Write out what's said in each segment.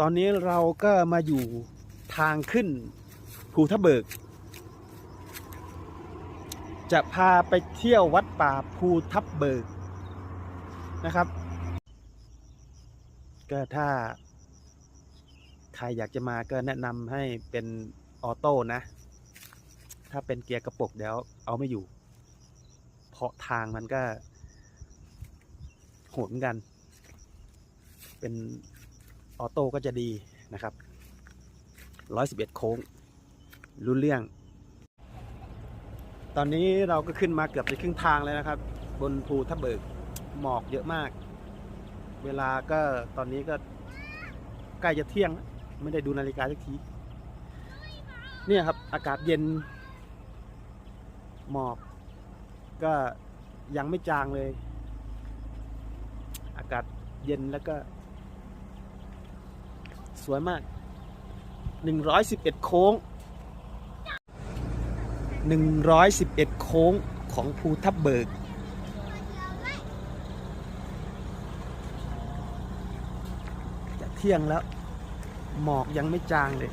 ตอนนี้เราก็มาอยู่ทางขึ้นภูทับเบิก จะพาไปเที่ยววัดป่าภูทับเบิกนะครับ ก็ถ้า ใครอยากจะมาก็แนะนำให้เป็นออโต้นะ ถ้าเป็นเกียร์กระปุกเดี๋ยวเอาไม่อยู่ เพราะทางมันก็โหดเหมือนกัน เป็น ออโต้ก็จะดีนะครับ 111 โค้ง รู้เรื่อง ตอนนี้เราก็ขึ้นมาเกือบจะครึ่งทางแล้วนะครับ บนภูทับเบิกหมอกเยอะมาก เวลาก็ตอนนี้ก็ใกล้จะเที่ยง ไม่ได้ดูนาฬิกาสักที เนี่ยครับอากาศเย็น หมอก ก็ยังไม่จางเลย อากาศเย็นแล้วก็ สวยมาก 111 โค้ง 111 โค้งของภูทับเบิก จะเที่ยงแล้ว หมอกยังไม่จางเลย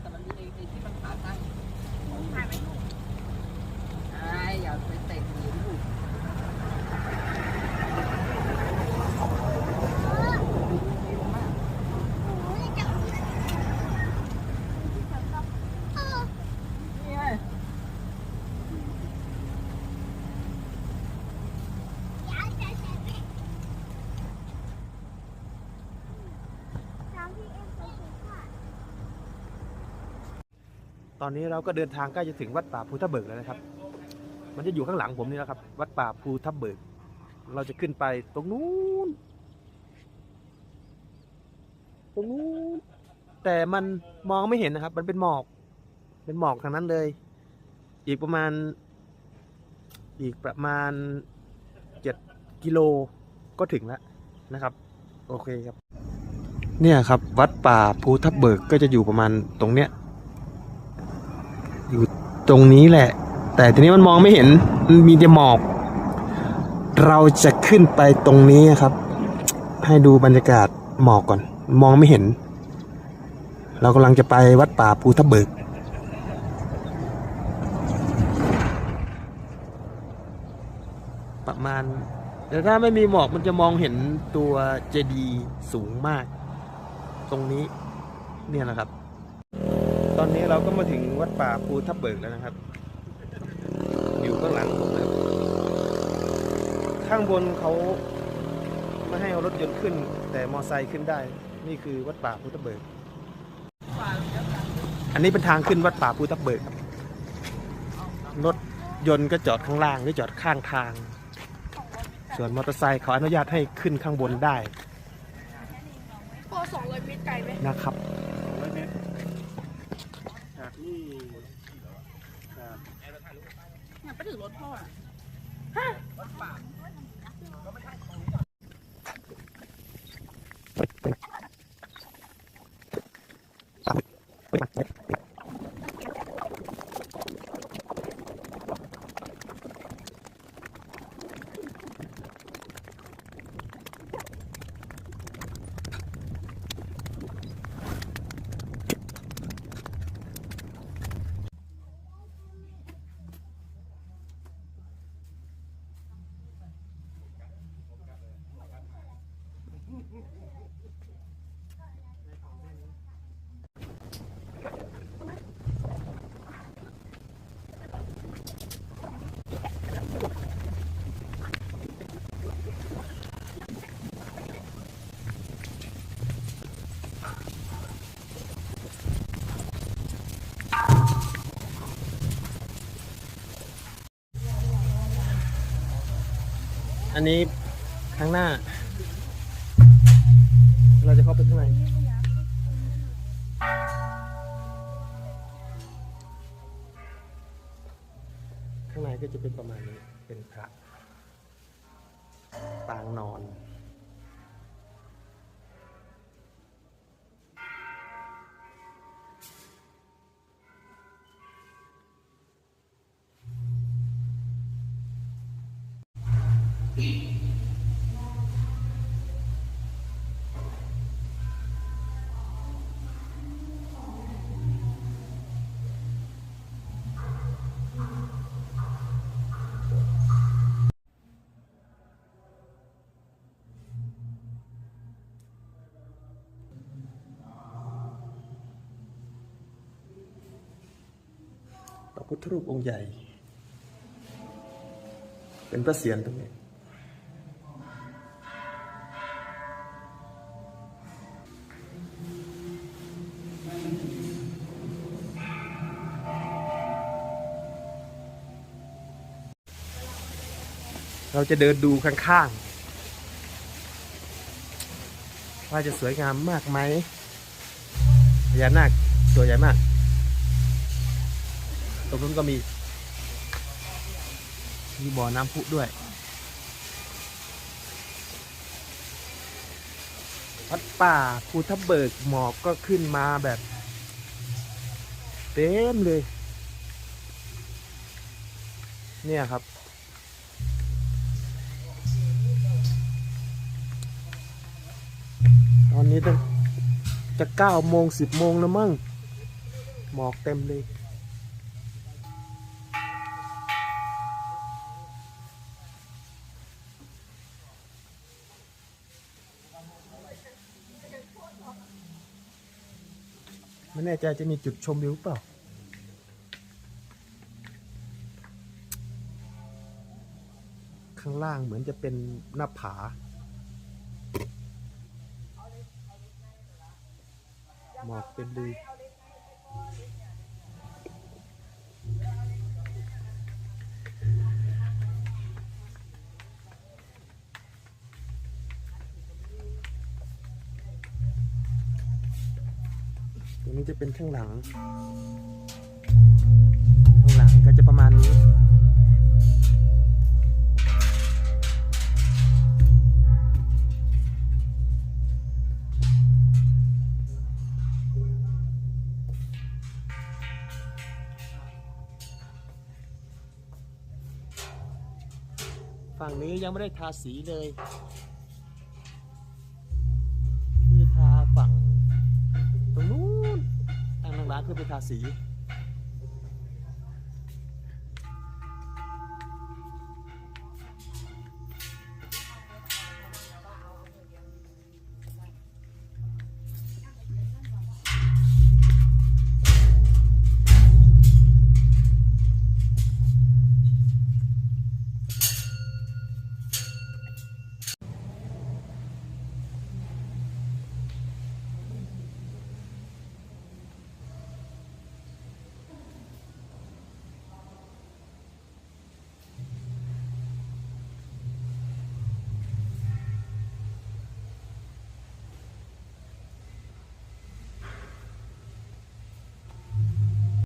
แต่มันมีไอ้ไอ้ที่มันขาตั้งถ่ายไหมลูกใช่อย่าไปเตะหินลูก ตอนนี้เราก็เดินทางใกล้จะถึงวัดป่าภูทับเบิกแล้วนะครับ มันจะอยู่ข้างหลังผมนี่แหละครับ วัดป่าภูทับเบิก เราจะขึ้นไปตรงนู้น ตรงนู้น แต่มันมองไม่เห็นนะครับ มันเป็นหมอก เป็นหมอกทางนั้นเลย อีกประมาณ อีกประมาณเจ็ดกิโลก็ถึงแล้วนะครับ โอเคครับ เนี่ยครับ วัดป่าภูทับเบิกก็จะอยู่ประมาณตรงเนี้ย อยู่ตรงนี้แหละ แต่ทีนี้มันมองไม่เห็นมันมีแต่หมอก เราจะขึ้นไปตรงนี้ครับ ให้ดูบรรยากาศหมอกก่อน มองไม่เห็น เรากำลังจะไปวัดป่าภูทับเบิกประมาณแต่ถ้าไม่มีหมอกมันจะมองเห็นตัวเจดีย์สูงมาก ตรงนี้ เนี่ยนะครับ ตอนนี้เราก็มาถึงวัดป่าภูทับเบิกแล้วนะครับ อยู่ข้างหลังผมนะครับข้างบนเขาไม่ให้เอารถยนต์ขึ้น แต่มอไซค์ขึ้นได้ นี่คือวัดป่าภูทับเบิก อันนี้เป็นทางขึ้นวัดป่าภูทับเบิกครับรถยนต์ก็จอดข้างล่างหรือจอดข้างทาง ส่วนมอเตอร์ไซค์เขาอนุญาตให้ขึ้นข้างบนได้ พอสองร้อยเมตรไกลไหมนะครับจากนี่ เนี่ยไปถึงรถพ่ออะ อันนี้ข้างหน้า เราจะเข้าไปข้างในข้างในก็จะเป็นประมาณนี้เป็นพระปางนอน พุทธรูปองค์ใหญ่ เป็นพระเศียรตรงนี้ เราจะเดินดูข้างๆ ว่าจะสวยงามมากไหมพญานาคตัวใหญ่มาก ตรงนู้นก็มี มีบ่อน้ำพุด้วยวัดป่าภูทับเบิกหมอกก็ขึ้นมาแบบ เต็มเลย เนี่ยครับ ตอนนี้ตั้งจะเก้าโมงสิบโมงแล้วมั้งหมอกเต็มเลยไม่แน่ใจจะมีจุดชมวิวเปล่า ข้างล่างเหมือนจะเป็นหน้าผา หมอกเป็นเลยตรงนี้จะเป็นข้างหลัง ข้างหลังก็จะประมาณนี้ ฝั่งนี้ยังไม่ได้ทาสีเลยเพิ่งจะทาฝั่งตรงนู้นทางทางร้านเพื่อไปทาสี